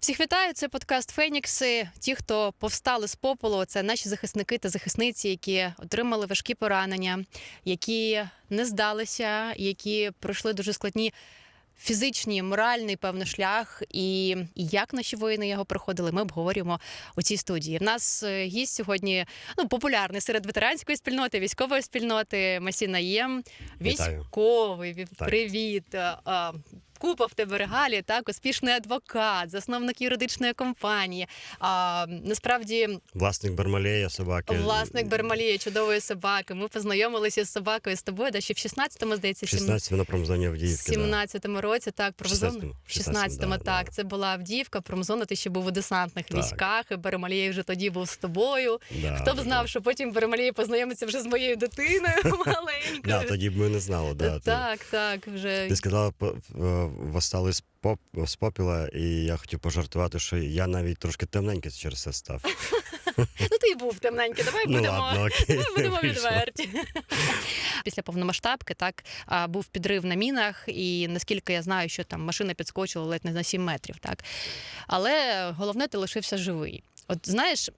Всіх вітаю. Це подкаст Фенікси. Ті, хто повстали з попелу, це наші захисники та захисниці, які отримали важкі поранення, які не здалися, які пройшли дуже складні. Фізичні, моральний певний шлях, і як наші воїни його проходили, ми обговорюємо у цій студії. В нас е, гість сьогодні ну популярний серед ветеранської спільноти, військової спільноти Масіна Єм. Військовий, Так. привіт. А, Купа в тебе регалій, так, успішний адвокат, засновник юридичної компанії. А, насправді, Власник Бармалея, собаки. власник Бермалії, чудової собаки. Ми познайомилися з собакою з тобою, да, ще в 16-му, здається, 16 вона промзоні в Авдіївки. да. 17-му році, так, промзону. 16-му, В 16-му, 16-му, да, так. да. Це була Авдіївка, промзона, ти ще був у десантних Так. військах, і Бермалій вже тоді був з тобою. Да, Хто б знав, що потім Бермалій познайомиться вже з моєю дитиною маленькою. Да, тоді б ми не знали. Да, так, так, вже Ти сказала, в- восстали з поп з попіла, і я хотів пожартувати, що я навіть трошки темненький через це став. Ну, ти й був темненький, давай Ну будемо. ладно, окей. Давай будемо відверті. Після повномасштабки так був підрив на мінах, і наскільки я знаю, що там машина підскочила ледь не на 7 метрів. Так але головне, ти лишився живий. От знаєш,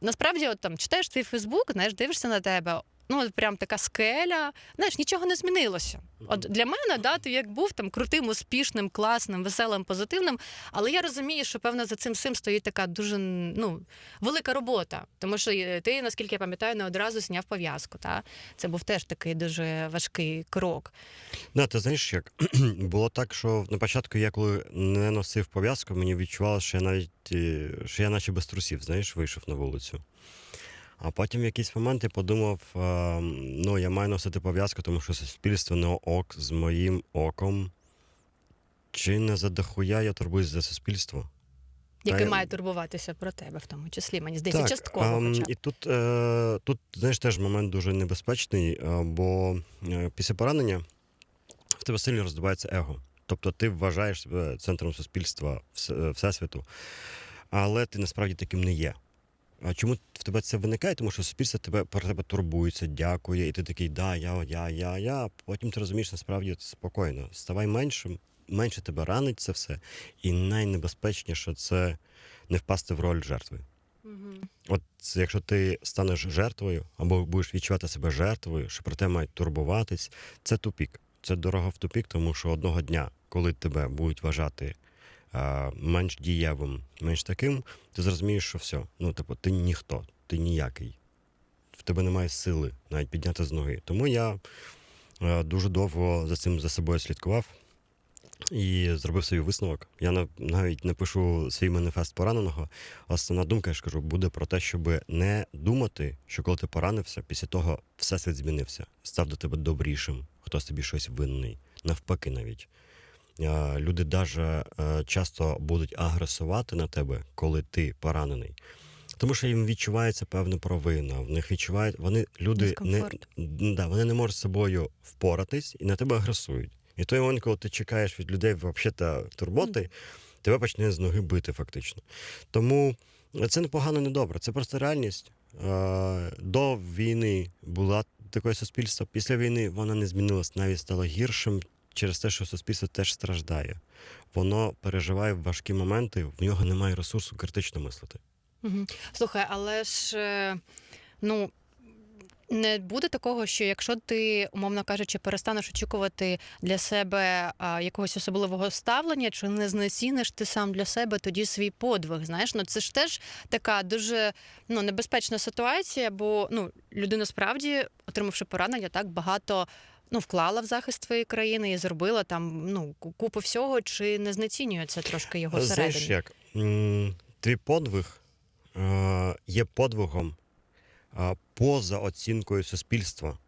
насправді, от там читаєш твій Фейсбук, знаєш, дивишся на тебе. Ну, прям така скеля. Знаєш, нічого не змінилося. От для мене, да, ти як був там крутим, успішним, класним, веселим, позитивним. Але я розумію, що певно за цим всім стоїть така дуже ну, велика робота. Тому що е, ти, наскільки я пам'ятаю, не одразу зняв пов'язку. Та? Це був теж такий дуже важкий крок. Да, ти знаєш, як було так, що на початку я коли не носив пов'язку, мені відчувалося, що я навіть е, що я наче без трусів, знаєш, вийшов на вулицю. А потім в якийсь момент я подумав: ну, я маю носити пов'язку, тому що суспільство на ок з моїм оком. Чи не задохуя я турбуюсь за суспільство? Та має турбуватися про тебе, в тому числі, мені здається, частково. ам, хоча і тут, е, тут, знаєш, теж момент дуже небезпечний, е, бо е, після поранення в тебе сильно роздувається его. Тобто ти вважаєш себе центром суспільства Всесвіту, але ти насправді таким не є. А чому в тебе це виникає? Тому що суспільство тебе про тебе турбується, дякує, і ти такий, да, я, я, я, я. Потім ти розумієш, насправді спокійно. Ставай меншим, менше тебе ранить це все. І найнебезпечніше це не впасти в роль жертви. Мгм. От якщо ти станеш жертвою або будеш відчувати себе жертвою, що про те мають турбуватись, це тупік. Це дорога в тупік, тому що одного дня, коли тебе будуть вважати менш дієвим, менш таким, ти зрозумієш, що все. Ну, типу, ти ніхто, ти ніякий. В тебе немає сили навіть підняти з ноги. Тому я дуже довго за цим за собою слідкував і зробив свій висновок. Я на- навіть напишу свій маніфест пораненого. Основна думка, я ж кажу, буде про те, щоб не думати, що коли ти поранився, після того всесвіт змінився, став до тебе добрішим, хтось тобі щось винний. Навпаки, навіть. Люди даже е, часто будуть агресувати на тебе, коли ти поранений. Тому що їм відчувається певна провина. В них відчувають, вони люди не, Дискомфорт. Да, вони не можуть з собою впоратись і на тебе агресують. І той момент, коли ти чекаєш від людей взагалі турботи, тебе почне з ноги бити фактично. Тому це не погано, не добре. Це просто реальність. До війни була таке суспільство. Після війни воно не змінилось, навіть стало гіршим через те, що суспільство теж страждає. Воно переживає важкі моменти, в нього немає ресурсу критично мислити. Мгм. Слухай, але ж е, ну. Не буде такого, що якщо ти, умовно кажучи, перестанеш очікувати для себе а, якогось особливого ставлення, чи не знеціниш ти сам для себе тоді свій подвиг. Знаєш, ну це ж теж така дуже ну, небезпечна ситуація, бо ну, людина справді, отримавши поранення, так багато ну, вклала в захист твоєї країни і зробила там ну, купу всього, чи не знецінює це трошки його всередині? Знаєш як? Твій подвиг е, є подвигом е, поза оцінкою суспільства.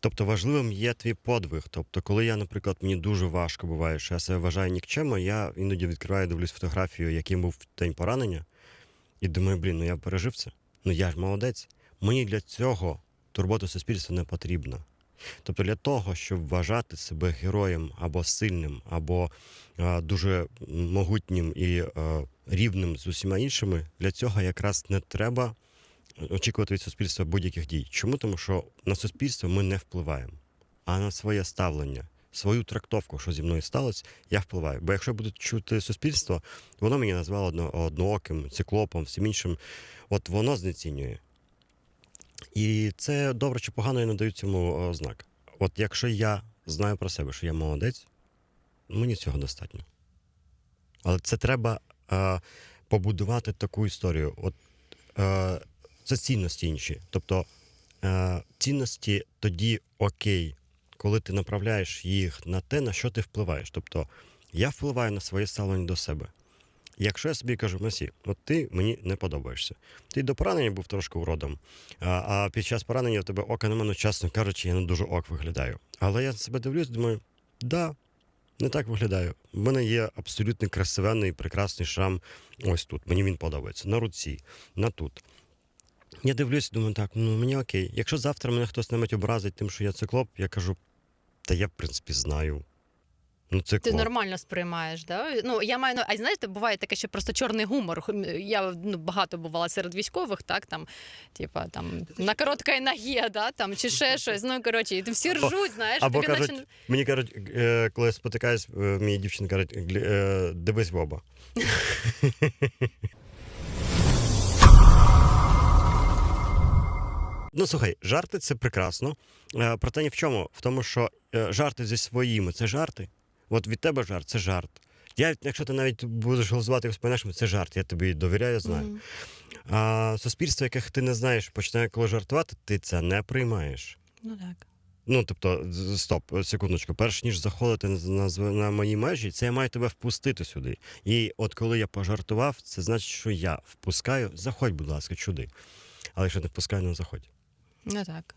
Тобто важливим є твій подвиг. Тобто, коли я, наприклад, мені дуже важко буває, що я себе вважаю нікчемо, я іноді відкриваю, дивлюсь фотографію, яким був день поранення, і думаю, блін, ну я пережив це. Ну я ж молодець. Мені для цього турбота суспільства не потрібна. Тобто для того, щоб вважати себе героєм або сильним, або е, дуже могутнім і е, рівним з усіма іншими, для цього якраз не треба очікувати від суспільства будь-яких дій. Чому? Тому що на суспільство ми не впливаємо, а на своє ставлення. свою трактовку, що зі мною сталося, я впливаю. Бо якщо буде чути суспільство, воно мені назвало одно, однооким, циклопом, всім іншим. От воно знецінює. І це добре чи погано, я не даю цьому е, знак. От якщо я знаю про себе, що я молодець, мені цього достатньо. Але це треба е, побудувати таку історію. От е, це цінності інші. Тобто е, цінності тоді окей, коли ти направляєш їх на те, на що ти впливаєш. Тобто я впливаю на своє ставлення до себе. Якщо я собі кажу, Масі, от ти мені не подобаєшся. Ти до поранення був трошки уродом, а, а під час поранення в тебе ока на мене, чесно кажучи, я не дуже ок виглядаю. Але я себе дивлюсь, думаю, да, не так виглядаю. У мене є абсолютно красивенний, прекрасний шрам ось тут. Мені він подобається. На руці, на тут. Я дивлюсь, думаю, так, ну мені окей. Якщо завтра мене хтось навіть образить тим, що я циклоп, я кажу, та я, в принципі, знаю. Ну, Ти циклоп. нормально сприймаєш, да? Ну я маю а знаєте, буває таке, що просто чорний гумор. Я ну багато бувала серед військових, так там, типа там на короткій ногі, да, там чи ще щось. Ну коротше, ти всі ржуть, знаєш, Або тобі кажуть, наче Мені кажуть, е, коли я спотикаюсь, е, мені дівчина кажуть, е, дивись в оба. Ну, слухай, жарти це прекрасно. Е, Проте ні в чому. В тому, що е, жарти зі своїми це жарти. От від тебе жарт це жарт. Я, якщо ти навіть будеш голосувати по-нашому, це жарт. Я тобі довіряю, знаю. Мгм. А суспільство, яких ти не знаєш, починає коли жартувати, ти це не приймаєш. Ну так. Ну, тобто, стоп, секундочку. Перш ніж заходити на, на, на мої межі, це я маю тебе впустити сюди. І от коли я пожартував, це значить, що я впускаю. Заходь, будь ласка, сюди. Але якщо не впускаю, не заходь. Ну так.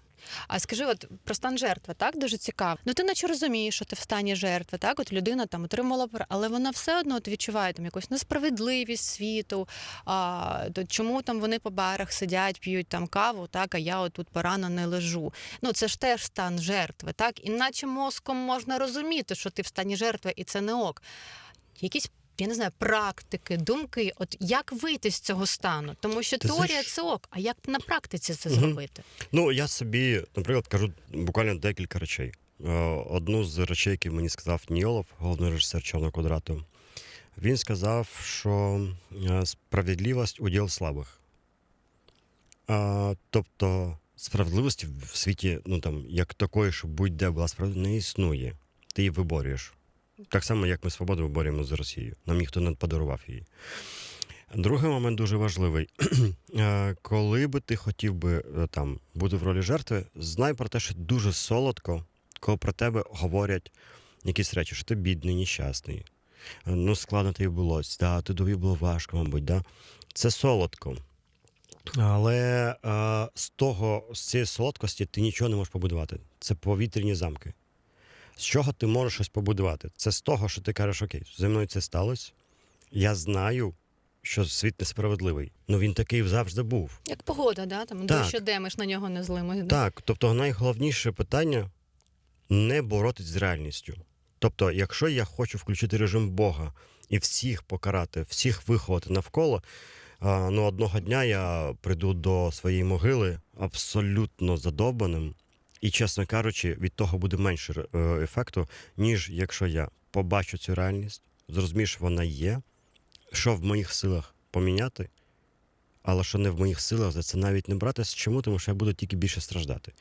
А скажи, от про стан жертви, так дуже цікаво. Ну ти наче розумієш, що ти в стані жертви, так? От людина там отримала але вона все одно от відчуває там якусь несправедливість світу. А, то чому там вони по барах сидять, п'ють там каву, так, а я отут порано не лежу. Ну це ж теж стан жертви, так? Іначе мозком можна розуміти, що ти в стані жертви, і це не ок. Якісь. Я не знаю, практики, думки, от як вийти з цього стану, тому що Ти теорія знаєш- це ок, а як на практиці це Мгм. зробити? Ну, я собі, наприклад, кажу буквально декілька речей. Е, Одну з речей, які мені сказав Ніолов, головний режисер Чорного квадрату, він сказав, що е, справедливість уділ слабих. А, тобто, справедливості в світі, ну там, як такої, що будь-де була справедливість, не існує. Ти її виборюєш. Так само, як ми свободу виборюємо з Росією. Нам ніхто не подарував її. Другий момент дуже важливий. Е, Коли би ти хотів би е, там бути в ролі жертви, знай про те, що дуже солодко, коли про тебе говорять якісь речі, що ти бідний, нещасний. Е, Ну, складно тобі було, да, тобі було важко, мабуть, да. Це солодко. Але е, з того, з цієї солодкості ти нічого не можеш побудувати. Це повітряні замки. З чого ти можеш щось побудувати? Це з того, що ти кажеш, окей, зі мною це сталося. Я знаю, що світ несправедливий. Ну він такий завжди був. Як погода, да? Там Так. дощ іде, ми ж на нього не злимо. Так, тобто найголовніше питання не боротись з реальністю. Тобто, якщо я хочу включити режим Бога і всіх покарати, всіх виховати навколо, ну одного дня я прийду до своєї могили абсолютно задовбаним, і, чесно кажучи, від того буде менше е, ефекту, ніж якщо я побачу цю реальність, зрозумію, що вона є, що в моїх силах поміняти, але що не в моїх силах за це навіть не братися. Чому? Тому що я буду тільки більше страждати.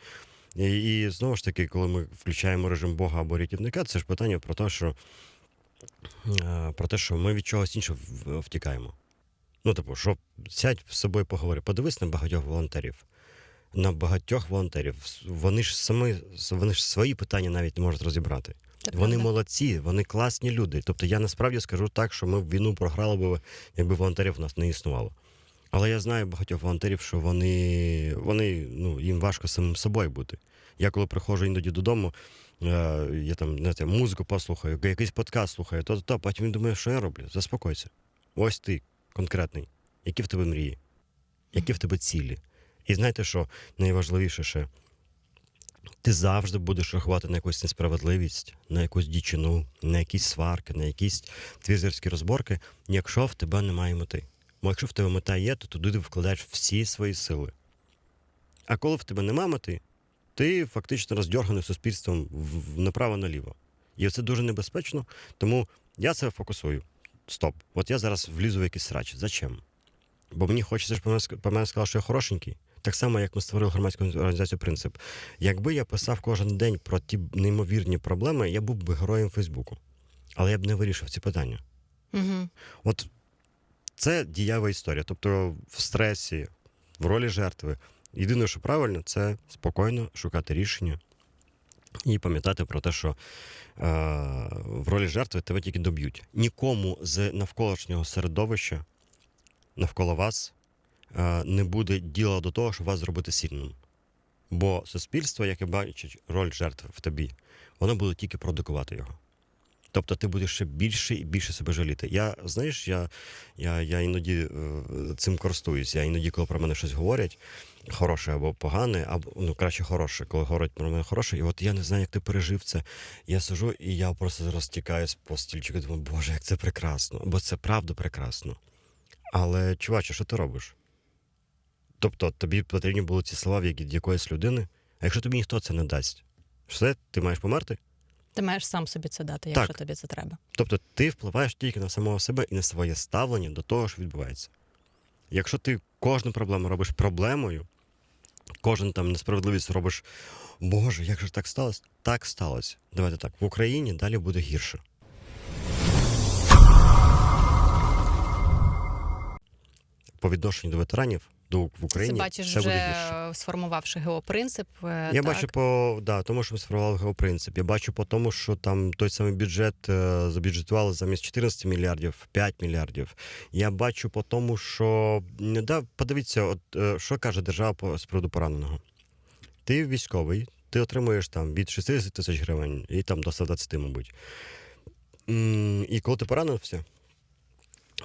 І, і знову ж таки, коли ми включаємо режим Бога або рятівника, це ж питання про те, що, е, про те, що ми від чогось іншого втікаємо. Ну, типу, що сядь з собою поговори, подивись на багатьох волонтерів. На багатьох волонтерів. Вони ж самі вони ж свої питання навіть не можуть розібрати. Це Вони правда. молодці, вони класні люди. Тобто я насправді скажу так, що ми війну програли б, якби волонтерів у нас не існувало. Але я знаю багатьох волонтерів, що вони, вони ну, їм важко самим собою бути. Я коли приходжу іноді додому, е, я там знаєте, музику послухаю, якийсь подкаст слухаю, то, то, потім він думає, що я роблю? Заспокойся. Ось ти конкретний. Які в тебе мрії? Які в тебе цілі? І знаєте, що найважливіше ще? Ти завжди будеш рахувати на якусь несправедливість, на якусь дічину, на якісь сварки, на якісь твізерські розборки, якщо в тебе немає мети. Бо якщо в тебе мета є, то туди ти вкладаєш всі свої сили. А коли в тебе немає мети, ти фактично роздьорганий суспільством направо-наліво. І це дуже небезпечно. Тому я це фокусую. Стоп. От я зараз влізу в якийсь срач. Зачем? Бо мені хочеться, щоб ск- мене сказали, що я хорошенький. Так само, як ми створили громадську організацію принцип. Якби я писав кожен день про ті неймовірні проблеми, я був би героєм Фейсбуку. Але я б не вирішив ці питання. Угу. От це дієва історія. Тобто в стресі, в ролі жертви. Єдине, що правильно, це спокійно шукати рішення і пам'ятати про те, що е, в ролі жертви тебе тільки доб'ють. Нікому з навколишнього середовища навколо вас не буде діла до того, щоб вас зробити сильним. Бо суспільство, яке бачить роль жертви в тобі, воно буде тільки продукувати його. Тобто ти будеш ще більше і більше себе жаліти. Я знаєш, я, я, я іноді е, цим користуюсь. Я іноді, коли про мене щось говорять, хороше або погане, або ну краще хороше, коли говорять про мене хороше. І от я не знаю, як ти пережив це. Я сижу і я просто розтікаюсь по стільчику. Думаю, боже, як це прекрасно, бо це правда прекрасно. Але, чуваче, що ти робиш? Тобто, тобі потрібні були ці слова від якоїсь людини, а якщо тобі ніхто це не дасть, все, ти маєш померти? Ти маєш сам собі це дати, Так. якщо тобі це треба. Тобто ти впливаєш тільки на самого себе і на своє ставлення до того, що відбувається. Якщо ти кожну проблему робиш проблемою, кожен там несправедливість робиш, Боже, як же так сталося? Так сталося. Давайте так. В Україні далі буде гірше. По відношенню до ветеранів до в Україні Ти бачиш, все вже буде гірше. сформувавши геопринцип. е, Я так. бачу по да, тому, що ми сформували його принцип. Я бачу по тому, що там той самий бюджет е, забюджетували замість 14 мільярдів 5 мільярдів. Я бачу по тому, що да, подивіться, от е, що каже держава по з приводу пораненого. Ти військовий, ти отримуєш там від 60 тисяч гривень і там до 120, мабуть. І коли ти поранився,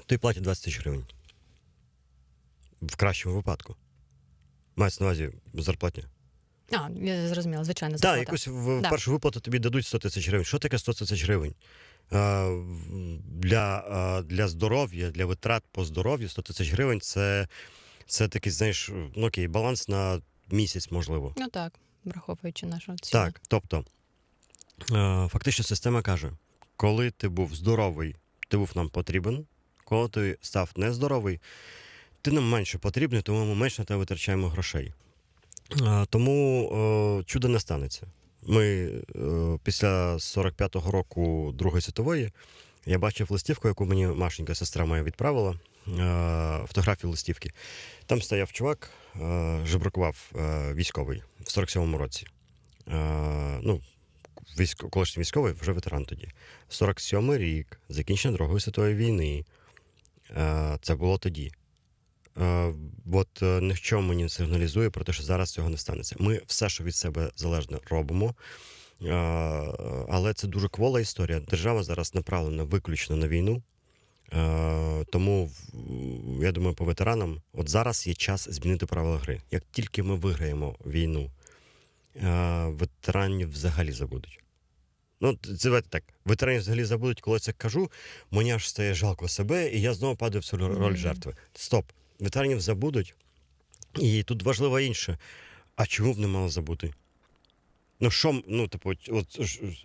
то й платять 20 тисяч гривень. В кращому випадку. Мається на увазі зарплатня. А, я зрозуміла, звичайно, Так, зарплата. якось в, в Да. першу виплату тобі дадуть 100 тисяч гривень. Що таке 100 тисяч гривень? Для, для здоров'я, для витрат по здоров'ю 100 тисяч гривень це, це такий, знаєш, ну окей, баланс на місяць, можливо. Ну так, враховуючи нашу ціну. Так, тобто, фактично система каже: коли ти був здоровий, ти був нам потрібен. Коли ти став нездоровий, ти нам менше потрібний, тому ми менше на тебе витрачаємо грошей. Тому е, чудо не станеться. Ми е, після 45-го року Другої світової я бачив листівку, яку мені Машенька, сестра моя відправила. е, Фотографію листівки. Там стояв чувак, жебракував військовий в 47-му році. Ну, військо, колишній військовий, вже ветеран тоді. 47-й рік, закінчення Другої світової війни. Це було тоді. Е, от е, ніщо мені не сигналізує про те, що зараз цього не станеться. Ми все, що від себе залежне, робимо. Е, але це дуже квола історія. Держава зараз направлена виключно на війну. Е, тому я думаю, по ветеранам, от зараз є час змінити правила гри. Як тільки ми виграємо війну, е, ветеранів взагалі забудуть. Ну, це давайте так. Ветеранів взагалі забудуть, коли я це кажу, мені аж стає жалко себе, і я знову падаю в цю роль жертви. Стоп, ветеранів забудуть. І тут важливо інше. А чому б не мали забути? Ну, що, ну, типу, от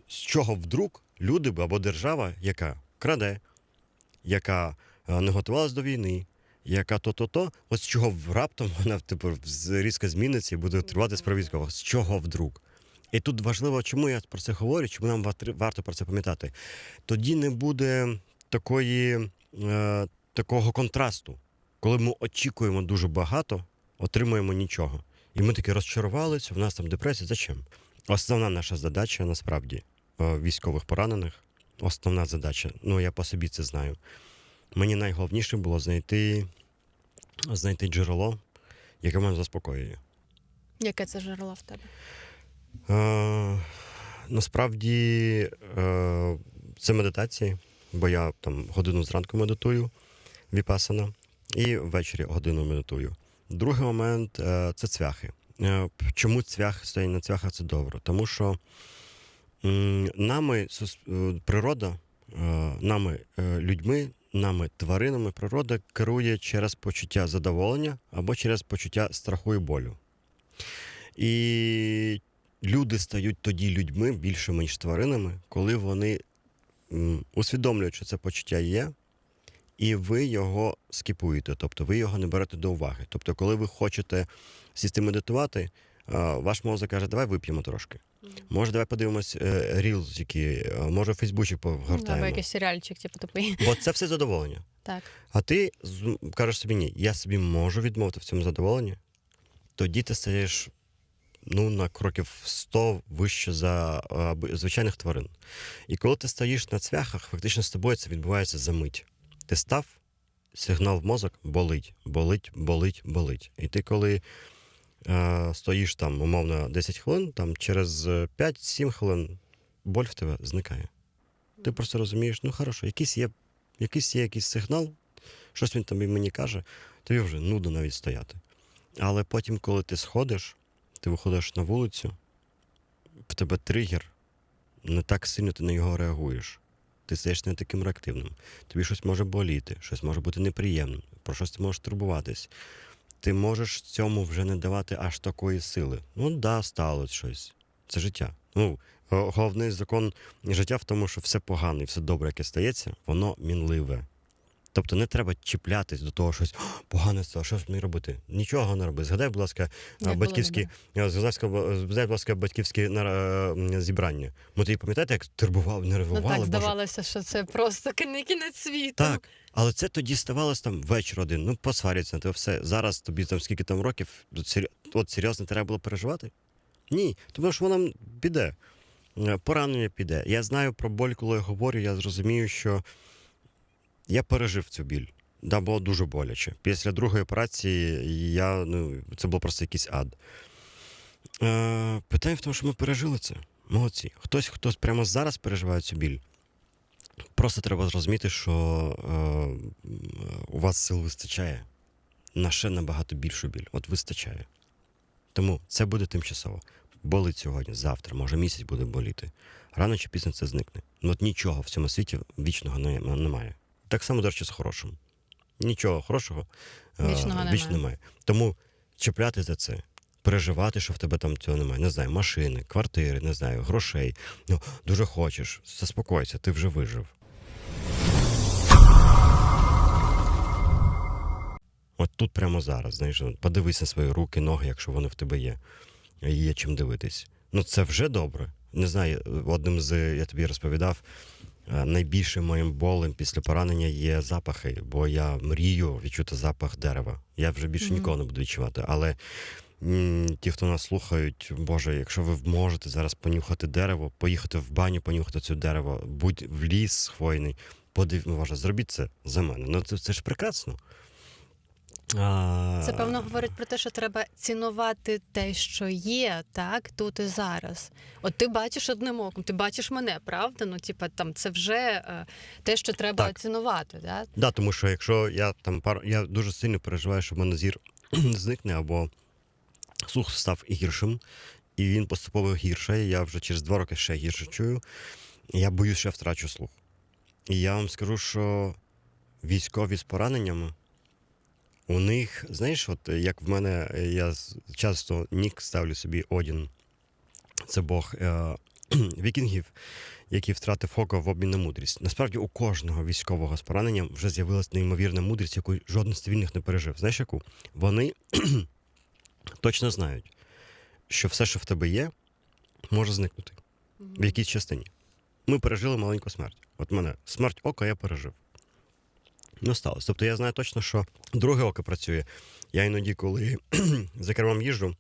з чого вдруг люди б або держава, яка краде, яка е, не готувалась до війни, яка то-то-то, от з чого раптом вона типу, різко зміниться і буде тривати про. З чого вдруг? І тут важливо, чому я про це говорю, чому нам варто про це пам'ятати. Тоді не буде такої, е, такого контрасту, коли ми очікуємо дуже багато, отримуємо нічого. І ми таки розчарувалися, в нас там депресія. Зачем? Основна наша задача насправді е, військових поранених. Основна задача, ну я по собі це знаю. Мені найголовніше було знайти, знайти джерело, яке мене заспокоює. Яке це джерело в тебе? Е, насправді е, це медитації, бо я там годину зранку медитую віпасана, і ввечері годину медитую. Другий момент е, це цвяхи. Е, чому цвях стоїть на цвяхах це добре? Тому що нами е, природа, нами людьми, нами тваринами природа керує через почуття задоволення або через почуття страху і болю. І люди стають тоді людьми більшими, ніж тваринами, коли вони усвідомлюють, що це почуття є, і ви його скіпуєте, тобто ви його не берете до уваги. Тобто, коли ви хочете сісти медитувати, ваш мозок каже, давай вип'ємо трошки. Може, давай подивимось е, рілз, які, е, може, в Фейсбуці Або якийсь серіальчик, типу тупий. Бо це все задоволення. Так. А ти кажеш собі, ні, я собі можу відмовити в цьому задоволенні, тоді ти стаєш ну, на кроків 100 вище за звичайних тварин. І коли ти стоїш на цвяхах, фактично з тобою це відбувається за мить. Ти став, сигнал в мозок болить, болить, болить, болить. І ти коли е, стоїш там, умовно, 10 хвилин, там через е, 5-7 хвилин боль в тебе зникає. Ти просто розумієш, ну хорошо, якийсь є, якийсь є якийсь сигнал, щось він там мені каже, тобі вже нудно навіть стояти. Але потім, коли ти сходиш, ти виходиш на вулицю, в тебе тригер, не так сильно ти на нього реагуєш. Ти стаєш не таким реактивним. Тобі щось може боліти, щось може бути неприємним, про щось ти можеш турбуватись. Ти можеш цьому вже не давати аж такої сили. Ну да, сталося щось. Це життя. Ну, головний закон життя в тому, що все погане все добре, яке стається, воно мінливе. Тобто не треба чіплятись до того, щось погане стало, що ж мені робити? Нічого не роби. Згадай, будь ласка, було батьківські, е, згадай, будь ласка, батьківські е, зібрання. Ми тоді пам'ятаєте, як турбували, Ну нервували? так, Боже, здавалося, що це просто не кінець світу. так, але це тоді ставалось там вечір один. Ну, посваряться, то все. Зараз тобі там скільки там років, от, серйозно треба було переживати? Ні, тому що воно піде. Е, Поранення піде. Я знаю про боль, коли я говорю, я зрозумію, що я пережив цю біль. Да, було дуже боляче. Після другої операції я, ну, це був просто якийсь ад. Е, питання в тому, що ми пережили це. Молодці. Хтось, хто прямо зараз переживає цю біль. Просто треба зрозуміти, що е, у вас сил вистачає на ще набагато більшу біль. От вистачає. Тому це буде тимчасово. Болить сьогодні, завтра, може місяць буде боліти. Рано чи пізно це зникне. Ну от нічого в цьому світі вічного немає. Так само, до речі, з хорошим. Нічого хорошого е, Вічного віч немає. немає. Тому чіпляти за це, переживати, що в тебе там цього немає. Не знаю, машини, квартири, не знаю, грошей. Ну, дуже хочеш. Заспокойся, ти вже вижив. От тут прямо зараз, знаєш, подивись на свої руки, ноги, якщо вони в тебе є. Є чим дивитись. Ну, це вже добре. Не знаю, одним з я тобі розповідав, е, найбільшим моїм болем після поранення є запахи, бо я мрію відчути запах дерева. Я вже більше Мгм. ніколи не буду відчувати. Але м, ті, хто нас слухають, Боже, якщо ви можете зараз понюхати дерево, поїхати в баню, понюхати це дерево, будь в ліс хвойний, подив, ну, Боже, зробіть це за мене. Ну це, це ж прекрасно. Це певно говорить про те, що треба цінувати те, що є, так тут і зараз. От ти бачиш одним оком, ти бачиш мене, правда? Ну, типа, там це вже е, те, що треба Так. цінувати. Да? Да, тому що якщо я там пар... я дуже сильно переживаю, що в мене зір зникне або слух став гіршим, і він поступово гіршає. Я вже через два роки ще гірше чую. Я боюсь, що я втрачу слух. І я вам скажу, що військові з пораненнями. У них, знаєш, от як в мене, е, я часто нік ставлю собі Одін. Це Бог е, вікінгів, який втратив око в обмін на мудрість. Насправді у кожного військового з пораненням вже з'явилася неймовірна мудрість, яку жоден з цивільних не пережив. Знаєш яку? Вони точно знають, що все, що в тебе є, може зникнути в якійсь частині. Ми пережили маленьку смерть. От мене смерть ока я пережив. Не сталося. Тобто я знаю точно, що друге око працює. Я іноді, коли за кермом їжджу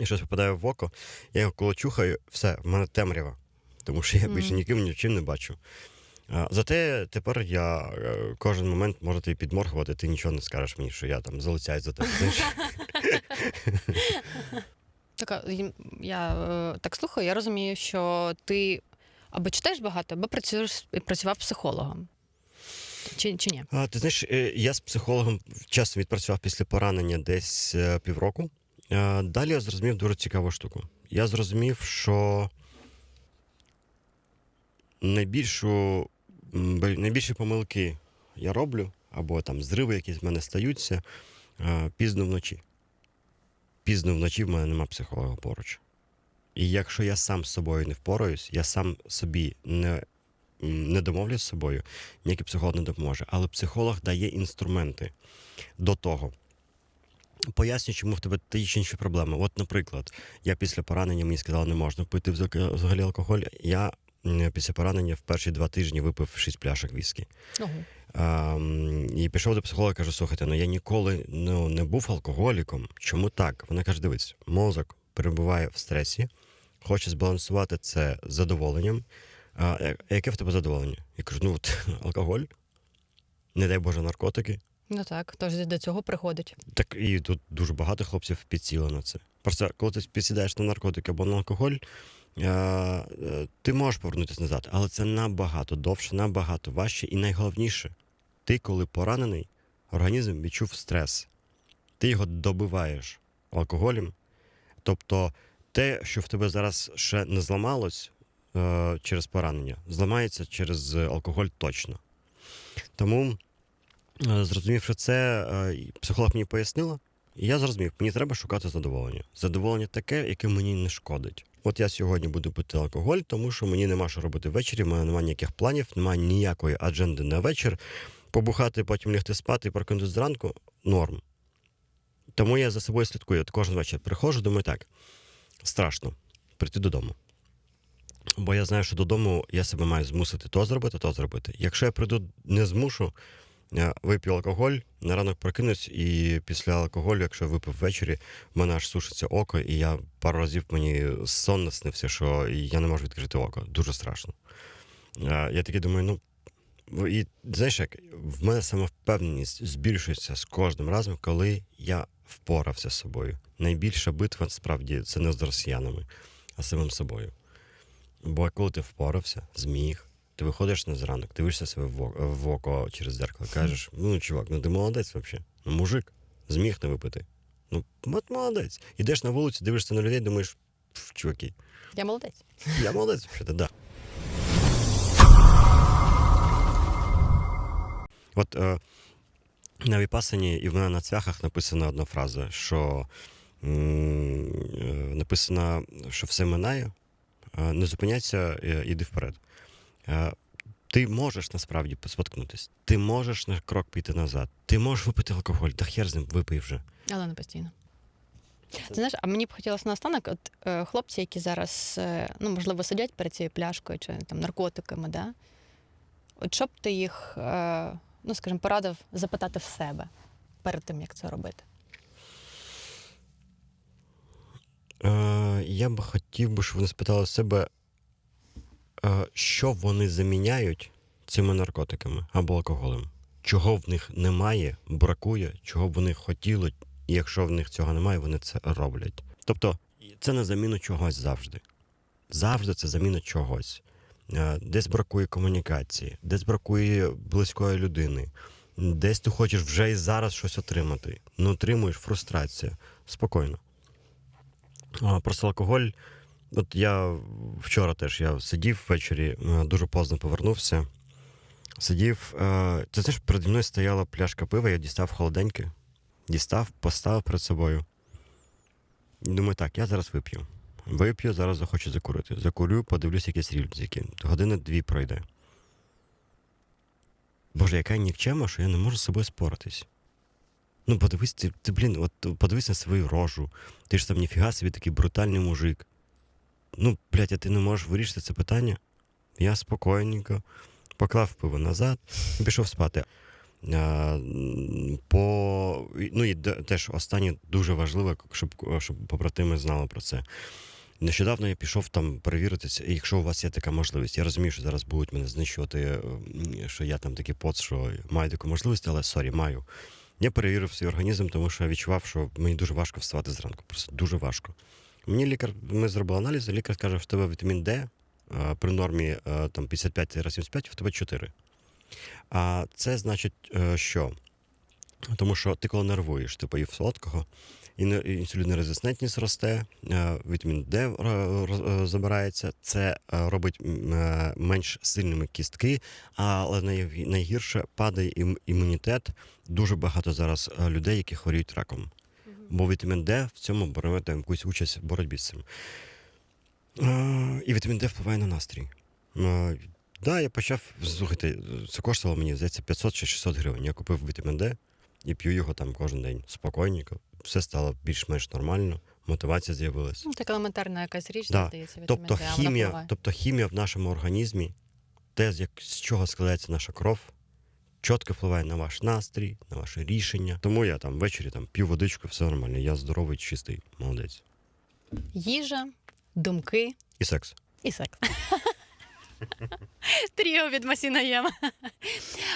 і щось попадає в око, я його коли чухаю, все, в мене темрява. Тому що я більше ніким нічим не бачу. Зате тепер я е, кожен момент можу тобі підморгувати, ти нічого не скажеш мені, що я там залицяю за тебе. Так, я е, так слухаю, я розумію, що ти або читаєш багато, або працюєш працював психологом. Чи, чи ні? А, ти знаєш, е, я з психологом чесно відпрацював після поранення десь е, півроку. Далі я зрозумів дуже цікаву штуку. Я зрозумів, що найбільшу, найбільші помилки я роблю, або там зриви якісь в мене стаються е, пізно вночі. Пізно вночі в мене нема психолога поруч. І якщо я сам з собою не впораюсь, я сам собі не, не домовлюсь з собою, ніякий психолог не допоможе. Але психолог дає інструменти до того. Пояснюю, чому в тебе ті чи інші проблеми. От, наприклад, я після поранення мені сказали, не можна пити взагалі алкоголь. Я після поранення в перші два тижні випив шість пляшок віскі. Ого. Ем, і пішов до психолога, кажу: слухайте, ну я ніколи ну, не був алкоголіком. Чому так? Вона каже: дивись, мозок перебуває в стресі, хоче збалансувати це задоволенням. А яке в тебе задоволення? Я кажу, ну от алкоголь, не дай Боже, наркотики. Ну так, тож до цього приходить. Так і тут дуже багато хлопців підсіли на це. Просто коли ти підсідаєш на наркотики або на алкоголь, е, е, ти можеш повернутися назад, але це набагато довше, набагато важче. І найголовніше, ти, коли поранений, організм відчув стрес. Ти його добиваєш алкоголем. Тобто те, що в тебе зараз ще не зламалось через поранення, зламається через алкоголь точно. Тому Е, Зрозумівши це, е, психолог мені пояснила, і я зрозумів, мені треба шукати задоволення. Задоволення таке, яке мені не шкодить. От я сьогодні буду пити алкоголь, тому що мені нема що робити ввечері, в мене немає ніяких планів, немає ніякої адженди на вечір. Побухати, потім лягти спати і прокинутися зранку норм. Тому я за собою слідкую. От кожен вечір приходжу, думаю, так, страшно прийти додому. Бо я знаю, що додому я себе маю змусити то зробити, то зробити. Якщо я прийду не змушу, я вип'ю алкоголь, на ранок прокинусь, і після алкоголю, якщо я випив ввечері, в мене аж сушиться око, і я пару разів мені сон наснився, що я не можу відкрити око. Дуже страшно. Е, Я такий думаю, ну. І знаєш, як в мене самовпевненість збільшується з кожним разом, коли я впорався з собою. Найбільша битва справді це не з росіянами, а з самим собою. Бо коли ти впорався, зміг, ти виходиш на зранок, дивишся себе в око, через дзеркало, кажеш: ну, чувак, ну ти молодець взагалі. Ну, мужик, зміг не випити. Ну, от молодець. Ідеш на вулицю, дивишся на людей, думаєш, «Пф, чуваки, Я молодець. я молодець взагалі, да. От е, на Віпасані і в мене на цвяхах написана одна фраза, що м, е, написано, що все минає, не зупиняйся, е, іди вперед. Е, Ти можеш насправді споткнутися, ти можеш на крок піти назад, ти можеш випити алкоголь, та хер з ним випий вже. Але не постійно. Ти знаєш, а мені б хотілося наостанок, от е, хлопці, які зараз, е, ну, можливо, сидять перед цією пляшкою чи там наркотиками, да? От що б ти їх, е, ну, скажімо, порадив запитати в себе перед тим, як це робити? Е, я б хотів би, щоб вони спитали себе, е, що вони заміняють цими наркотиками або алкоголем. Чого в них немає, бракує, чого б вони хотіли, і якщо в них цього немає, вони це роблять. Тобто, це на заміну чогось завжди. Завжди це заміна чогось. Е, Десь бракує комунікації, десь бракує близької людини, десь ти хочеш вже і зараз щось отримати. Не отримуєш фрустрація. Спокійно. Просто алкоголь. От я вчора теж я сидів ввечері, е, дуже поздно повернувся. Сидів. е, Ти знаєш, переді мною стояла пляшка пива, я дістав холоденьке, дістав, поставив перед собою. Думаю, так, я зараз вип'ю. Вип'ю, зараз захочу закурити. Закурю, подивлюсь якісь рільзики. Години дві пройде. Боже, яка нікчема, що я не можу з собою споратись. Ну, подивись, ти, ти блін, от подивись на свою рожу. Ти ж там ніфіга собі такий брутальний мужик. Ну, блядь, а ти не можеш вирішити це питання? Я спокійненько поклав пиво назад і пішов спати. А, по, ну і теж останнє дуже важливо, щоб, щоб побратими знали про це. Нещодавно я пішов там перевіритися, якщо у вас є така можливість. Я розумію, що зараз будуть мене знищувати, е, що я там такий поц, що маю таку можливість, але сорі, маю. Я перевірив свій організм, тому що я відчував, що мені дуже важко вставати зранку. Просто дуже важко. Мені лікар, ми зробили аналізи, лікар каже, що в тебе вітамін Д при нормі там 55-75, в тебе 4. А це значить, е, що? Тому що ти коли нервуєш, ти поїв солодкого, інсулінорезистентність росте, е, вітамін Д е, е, забирається, це е, робить е, менш сильними кістки, але найгірше падає імунітет. Дуже багато зараз е, людей, які хворіють раком. Бо вітамін Д в цьому бере якусь участь в боротьбі з цим. І вітамін Д впливає на настрій. А, да, я почав, слухайте, це коштувало мені, здається, 500 чи 600 гривень. Я купив вітамін Д і п'ю його там кожен день спокійненько. Все стало більш-менш нормально, мотивація з'явилася. Ну, так елементарна якась річ, Да. здається, вітамін Тобто хімія, тобто хімія в нашому організмі, те, з, як, з чого складається наша кров, чітко впливає на ваш настрій, на ваше рішення. Тому я там ввечері там п'ю водичку, все нормально. Я здоровий, чистий, молодець. Їжа, думки І секс. і секс. Тріо від Масінаєм.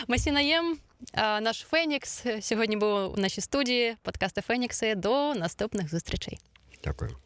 Масінаєм, наш Фенікс, сьогодні був у нашій студії подкасти Фенікси. До наступних зустрічей. Дякую.